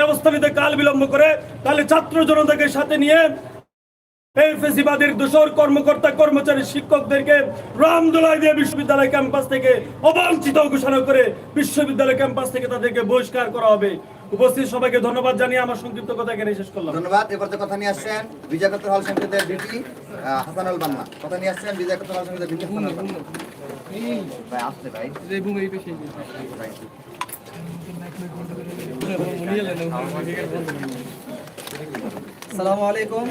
ব্যবস্থা নিতে কাল বিলম্ব করে তাহলে ছাত্র জনতাকে সাথে নিয়ে এই ফেসিবাদের দোষর কর্মকর্তা কর্মচারী শিক্ষকদেরকে রামদোলাই দিয়ে বিশ্ববিদ্যালয় ক্যাম্পাস থেকে অবাঞ্ছিত ঘোষণা করে বিশ্ববিদ্যালয় ক্যাম্পাস থেকে তাদেরকে বহিষ্কার করা হবে। উপস্থিত সবাইকে ধন্যবাদ জানিয়ে আমার সংক্ষিপ্ত কথা এখানে শেষ করলাম। ধন্যবাদ। এবার কথা নিয়ে আসছেন হল সংসদের ডিটি হাসানুল বান্না। কথা নিয়ে আসছেন হল সংসদের ডিটি হাসানুল বান্না। ভাই আসতে ভাই। ভাই। সালামু আলাইকুম।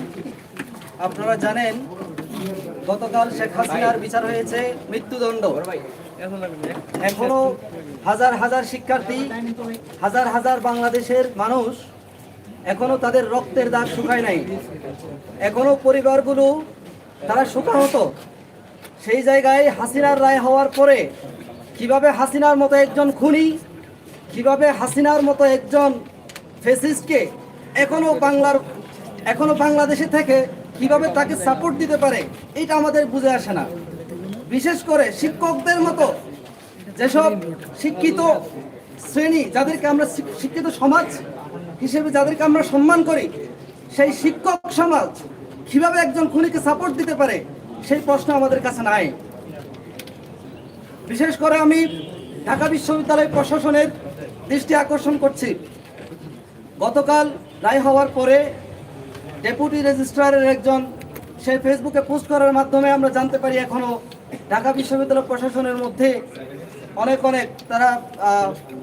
আপনারা জানেন, গতকাল শেখ হাসিনার বিচার হয়েছে মৃত্যুদণ্ড। এখনও হাজার হাজার শিক্ষার্থী, হাজার হাজার বাংলাদেশের মানুষ এখনও তাদের রক্তের দাগ শুকায় নাই। এখনও পরিবারগুলো তারা শোকাহত সেই জায়গায় হাসিনার রায় হওয়ার পরে কীভাবে হাসিনার মতো একজন খুনি কীভাবে হাসিনার মতো একজন ফেসিস্টকে এখনও বাংলার, এখনও বাংলাদেশে থেকে কীভাবে তাকে সাপোর্ট দিতে পারে, এটা আমাদের বুঝে আসে না। বিশেষ করে শিক্ষকদের মতো যেসব শিক্ষিত শ্রেণি যাদেরকে আমরা শিক্ষিত সমাজ হিসেবে যাদেরকে আমরা সম্মান করি, সেই শিক্ষক সমাজ কীভাবে একজন খুনিকে সাপোর্ট দিতে পারে, সেই প্রশ্ন আমাদের কাছে নাই। বিশেষ করে আমি ঢাকা বিশ্ববিদ্যালয় প্রশাসনের দৃষ্টি আকর্ষণ করছি। গতকাল রায় হওয়ার পরে ডেপুটি রেজিস্ট্রারের একজন সে ফেসবুকে পোস্ট করার মাধ্যমে আমরা জানতে পারি এখনও ঢাকা বিশ্ববিদ্যালয় প্রশাসনের মধ্যে অনেক অনেক তারা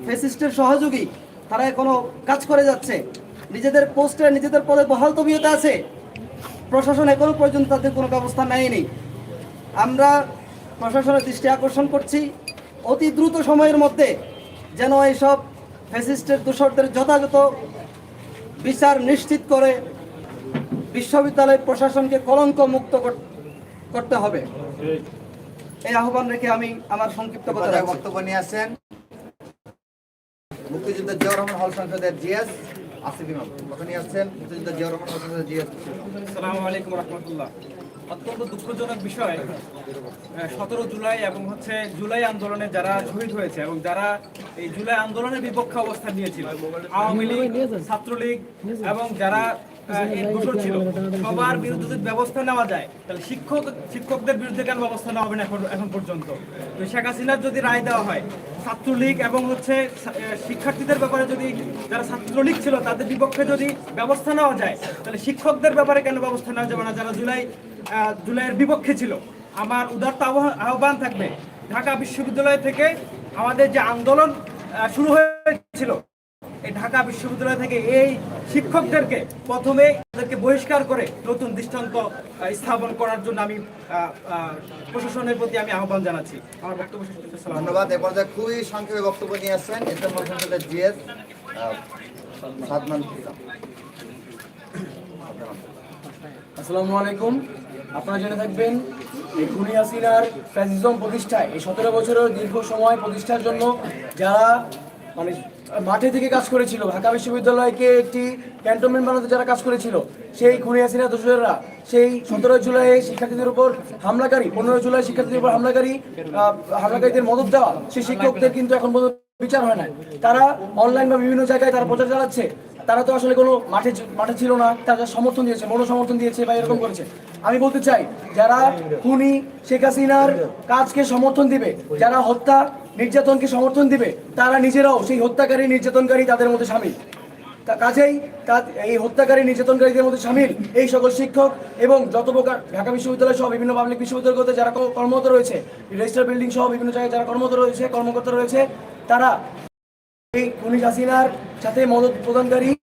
ফেসিস্টের সহযোগী, তারা এখনও কাজ করে যাচ্ছে। নিজেদের পোস্টে নিজেদের পদে বহাল তবিয়তে আছে। প্রশাসন এখনও পর্যন্ত তাদের কোনো ব্যবস্থা নেয়নি। আমরা প্রশাসনের দৃষ্টি আকর্ষণ করছি। অতি দ্রুত সময়ের মধ্যে যেন এইসব ফ্যাসিস্টের দোষরদের যথাযথ বিচার নিশ্চিত করে বিশ্ববিদ্যালয় প্রশাসনকে কলঙ্ক মুক্ত করতে হবে। এই আহ্বান রেখে আমি আমার সংক্ষিপ্ত কথা। বক্তব্য নিয়ে আসছেন মুক্তিযুদ্ধ জিয়াউর রহমান হল সংসদের জিএস আসিফ ইমাম। কথা নিয়ে আসছেন মুক্তিযুদ্ধ জিয়াউর রহমান হল সংসদের জিএস। আসসালামু আলাইকুম রহমতুল্লাহ। অত্যন্ত দুঃখজনক বিষয় সতেরো জুলাই এবং হচ্ছে জুলাই আন্দোলনে যারা শহীদ হয়েছে এবং যারা এই জুলাই আন্দোলনের বিপক্ষে অবস্থান নিয়েছিল, আওয়ামী লীগ, ছাত্রলীগ এবং যারা সবার বিরুদ্ধে যদি ব্যবস্থা নেওয়া যায়, তাহলে শিক্ষক, শিক্ষকদের বিরুদ্ধে কেন ব্যবস্থা নেওয়া হবে না এখন এখন পর্যন্ত? তো শেখ হাসিনার যদি রায় দেওয়া হয়, ছাত্রলীগ এবং হচ্ছে শিক্ষার্থীদের ব্যাপারে যদি যারা ছাত্রলীগ ছিল, তাদের বিপক্ষে যদি ব্যবস্থা নেওয়া যায়, তাহলে শিক্ষকদের ব্যাপারে কেন ব্যবস্থা নেওয়া যাবে না? যারা জুলাই জুলাইয়ের বিপক্ষে ছিল। আমার উদারত আহ্বান থাকবে ঢাকা বিশ্ববিদ্যালয় থেকে আমাদের যে আন্দোলন আহ, শুরু হয়েছিল এই ঢাকা বিশ্ববিদ্যালয় থেকে এই শিক্ষকদেরকে প্রথমে তাদেরকে বহিষ্কার করে নতুন দৃষ্টান্ত স্থাপন করার জন্য আমি আহ, আহ, প্রশাসনের প্রতি আমি আহ্বান জানাচ্ছি। আমার বক্তব্য ধন্যবাদ। এ পর্যায়ে খুবই সংক্ষেপে বক্তব্য নিয়ে আসছেন ইসলাম জিএস সাদমান আসসালামু আলাইকুম। আপনারা জেনে থাকবেন এই খুনি হাসিনার ফ্যাসিজম প্রতিষ্ঠায় এই সতেরো বছরের দীর্ঘ সময় প্রতিষ্ঠার জন্য যারা মানে মাঠে থেকে কাজ করেছিল, ঢাকা বিশ্ববিদ্যালয়কে একটি ক্যান্টনমেন্ট বানাতে যারা কাজ করেছিল, সেই খুনি হাসিনা দোষরা সেই সতেরো জুলাই শিক্ষার্থীদের উপর হামলাকারী পনেরো জুলাই শিক্ষার্থীদের উপর হামলাকারী হামলাকারীদের মদত দেওয়া, সেই শিক্ষকদের কিন্তু এখন বিচার হয় না তারা অনলাইন বা বিভিন্ন জায়গায় তারা প্রচার চালাচ্ছে। তারা তো আসলে কোনো মাঠে মাঠে ছিল না, তারা সমর্থন দিয়েছে মনো সমর্থন দিয়েছে বা এরকম করেছে। আমি বলতে চাই, যারা খুনি, শেখ হাসিনার কাজকে সমর্থন দিবে, যারা হত্যা নির্যাতনকে সমর্থন দিবে, তারা নিজেরাও সেই হত্যাকারী নির্যাতনকারী তাদের মধ্যে সামিল। তা কাজেই তা- এই হত্যাকারী নির্যাতনকারীদের মধ্যে সামিল এই সকল শিক্ষক এবং যত প্রকার ঢাকা বিশ্ববিদ্যালয় সহ বিভিন্ন পাবলিক বিশ্ববিদ্যালয়গুলোতে যারা কর্মরত রয়েছে, রেজিস্টার বিল্ডিং সহ বিভিন্ন জায়গায় যারা কর্মরত রয়েছে, কর্মকর্তা রয়েছে, তারা এই হাসিনার সাথে মদত প্রদানকারী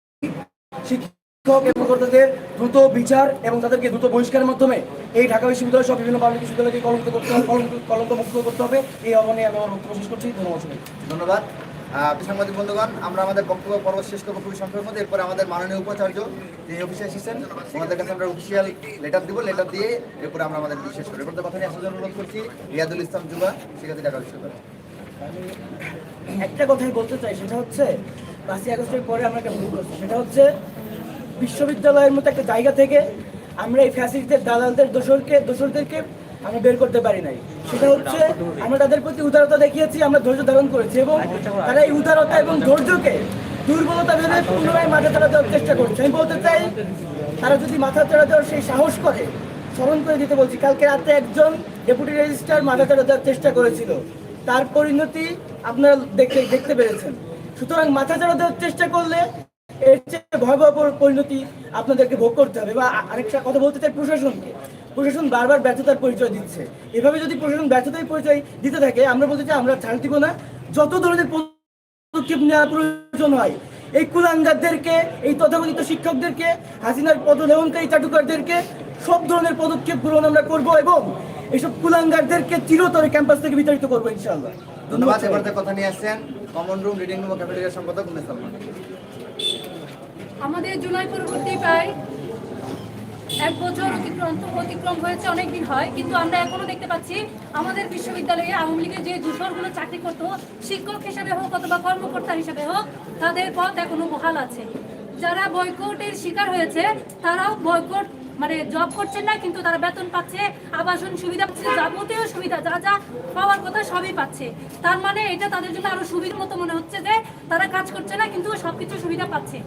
শিক্ষক এবং কর্তাদের দ্রুত বিচার এবং তাদেরকে দ্রুত বহিষ্কারের মাধ্যমে এই ঢাকা বিশ্ববিদ্যালয় সব বিভিন্ন পাবলিক বিশ্ববিদ্যালয়কে কলঙ্ক করতে হবে কলঙ্ক- মুক্ত করতে হবে। এই আহ্বানে আমি আমার বক্তব্য শেষ করছি। ধন্যবাদ ধন্যবাদ। সাংবাদিক বন্ধুগণ, আমরা আমাদের বক্তব্য পর্ব শেষ করব খুবই সংক্ষেপের মধ্যে। এরপরে আমাদের মাননীয় উপাচার্য, যিনি অফিসে এসেছেন ওনাদের কাছে আমরা অফিসিয়াল লেটার দিব লেটার দিয়ে এরপরে আমরা আমাদের শেষ করব এরপর কথা নিয়ে আসার অনুরোধ করছি। রিয়াদুল ইসলাম যুবা শিক্ষার্থী ঢাকা বিশ্ববিদ্যালয়। একটা কথাই বলতে চাই, সেটা হচ্ছে পাঁচই আগস্টের পরে আমরা একটা ভুল করছি। সেটা হচ্ছে বিশ্ববিদ্যালয়ের মতো একটা জায়গা থেকে আমরা এই ফ্যাসিলিটির দালালদের, দোষরকে, দোষরদেরকে আমরা বের করতে পারি নাই। সেটা হচ্ছে আমরা তাদের প্রতি উদারতা দেখিয়েছি, আমরা ধৈর্য ধারণ করেছি এবং তারা এই উদারতা এবং ধৈর্যকে দুর্বলতা ভেবে পুনরায় মাথা চাড়া দেওয়ার চেষ্টা করছে। আমি বলতে চাই, তারা যদি মাথা চাড়া দেওয়ার সেই সাহস করে, স্মরণ করে দিতে বলছি, কালকে রাতে একজন ডেপুটি রেজিস্ট্রার মাথা চাড়া দেওয়ার চেষ্টা করেছিল। তার পরিণতি আপনারা দেখতে দেখতে পেরেছেন। সুতরাং মাথা চাড়া দেওয়ার চেষ্টা করলে এর চেয়ে ভয়াবহ পরিণতি আপনাদেরকে ভোগ করতে হবে। বা আরেকটা কথা বলতে চাই প্রশাসনকে। প্রশাসন বারবার ব্যর্থতার পরিচয় দিচ্ছে। এভাবে যদি প্রশাসন ব্যর্থতার পরিচয় দিতে থাকে, আমরা বলতে চাই আমরা ছাড় দিব না। যত ধরনের পদক্ষেপ নেওয়া প্রয়োজন হয়, এই কুলাঙ্গারদেরকে, এই তথাকথিত শিক্ষকদেরকে, হাসিনার পদ পদলেহনকারী চাটুকারদেরকে, সব ধরনের পদক্ষেপ গ্রহণ আমরা করব এবং এইসব কুলাঙ্গারদেরকে চিরতরে ক্যাম্পাস থেকে বিতাড়িত করব ইনশাআল্লাহ। ধন্যবাদ এবারে কথা নিয়ে আসছেন কমন রুম রিডিং রুম সম্পাদক উমেশ সালমান। আমাদের জুলাই পরবর্তী প্রায় এক বছর অতিক্রম অতিক্রম হয়েছে অনেক দিন হয় কিন্তু আমরা এখনও দেখতে পাচ্ছি আমাদের বিশ্ববিদ্যালয়ে আওয়ামী লীগের যে দূষরগুলো চাকরি করতো শিক্ষক হিসেবে হোক অথবা কর্মকর্তা হিসেবে হোক তাদের পথ এখনও বহাল আছে। যারা বয়কটের শিকার হয়েছে তারাও বয়কট মানে জব করছেন না, কিন্তু তারা বেতন পাচ্ছে, আবাসন সুবিধা পাচ্ছে, যাবতীয় সুবিধা, যা যা পাওয়ার কথা সবই পাচ্ছে। তার মানে এটা তাদের জন্য আরও সুবিধার মতো মনে হচ্ছে যে তারা কাজ করছে না, কিন্তু সবকিছু সুবিধা পাচ্ছে।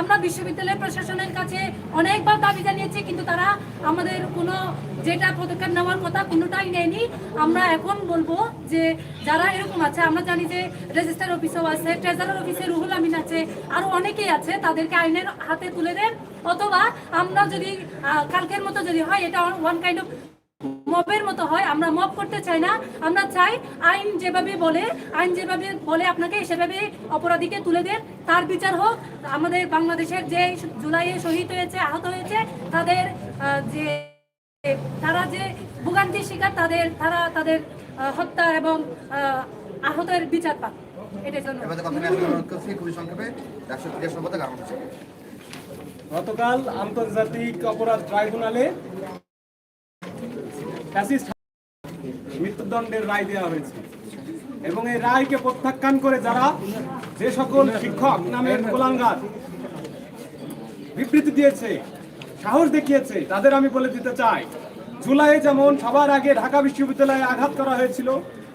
আমরা বিশ্ববিদ্যালয় প্রশাসনের কাছে অনেকবার দাবি জানিয়েছি, কিন্তু তারা আমাদের কোনো যেটা পদক্ষেপ নেওয়ার কথা কোনোটাই নেয়নি। আমরা এখন বলব যে যারা এরকম আছে, আমরা জানি যে রেজিস্টার অফিসও আছে, ট্রেজারার অফিসে রুহুল আমিন আছে, আরও অনেকেই আছে, তাদেরকে আইনের হাতে তুলে দেন। অথবা আমরা যদি কালকের মতো যদি হয়, এটা ওয়ান কাইন্ড অফ মবের মতো হয়, আমরা মব করতে চাই না। আমরা চাই আইন যেভাবে বলে, আইন যেভাবে বলে আপনাকে, সেভাবে অপরাধীকে তুলে দেন। তার বিচার হোক, আমাদের বাংলাদেশের যে জুলাইয়ে শহীদ হয়েছে, আহত হয়েছে, তাদের যে, তারা যে ভোগান্তির শিকার, তাদের, তারা তাদের হত্যা এবং আহ, আহতের বিচার পাক। জন্য। গতকাল আন্তর্জাতিক অপরাধ ট্রাইব্যুনালে মৃত্যুদণ্ডের রায় দেওয়া হয়েছে। এবং এই রায়কে প্রত্যাখ্যান করে যারা যে সকল শিক্ষক নামের কোলাঙ্গার বিবৃতি দিয়েছে সাহস দেখিয়েছে তাদের আমি বলে দিতে চাই জুলাইয়ে যেমন সবার আগে ঢাকা বিশ্ববিদ্যালয়ে আঘাত করা হয়েছিল,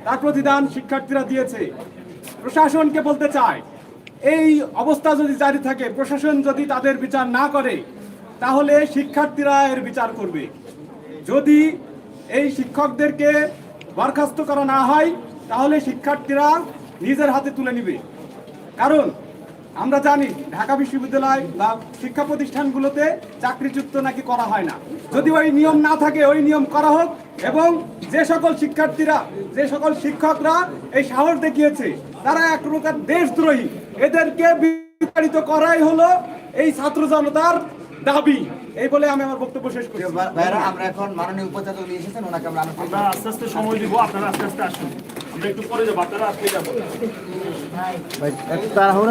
তার প্রতিদান শিক্ষার্থীরা দিয়েছে। প্রশাসনকে বলতে চাই, এই অবস্থা যদি জারি থাকে, প্রশাসন যদি তাদের বিচার না করে, তাহলে শিক্ষার্থীরা এর বিচার করবে। যদি এই শিক্ষকদেরকে বরখাস্ত করা না হয়, তাহলে শিক্ষার্থীরা নিজের হাতে তুলে নিবে। কারণ আমরা জানি ঢাকা বিশ্ববিদ্যালয় বা শিক্ষা প্রতিষ্ঠানগুলোতে চাকরিযুক্ত নাকি করা হয় না। যদি ওই নিয়ম না থাকে ওই নিয়ম করা হোক এবং যে সকল শিক্ষার্থীরা যে সকল শিক্ষকরা এই সাহস দেখিয়েছে তারা এক প্রকার দেশদ্রোহী। এদেরকে বিতাড়িত করাই হলো এই ছাত্র জনতার দাবি। এই বলে আমি আমার বক্তব্য শেষ করি ভাইরা আমরা এখন মাননীয় উপাচার্য উনি এসেছেন ওনাকে আমরা আমরা আস্তে আস্তে সময় দিব আপনারা আস্তে আস্তে আসুন। আমরা একটু পরে যাব আপনারা আজকে যাব।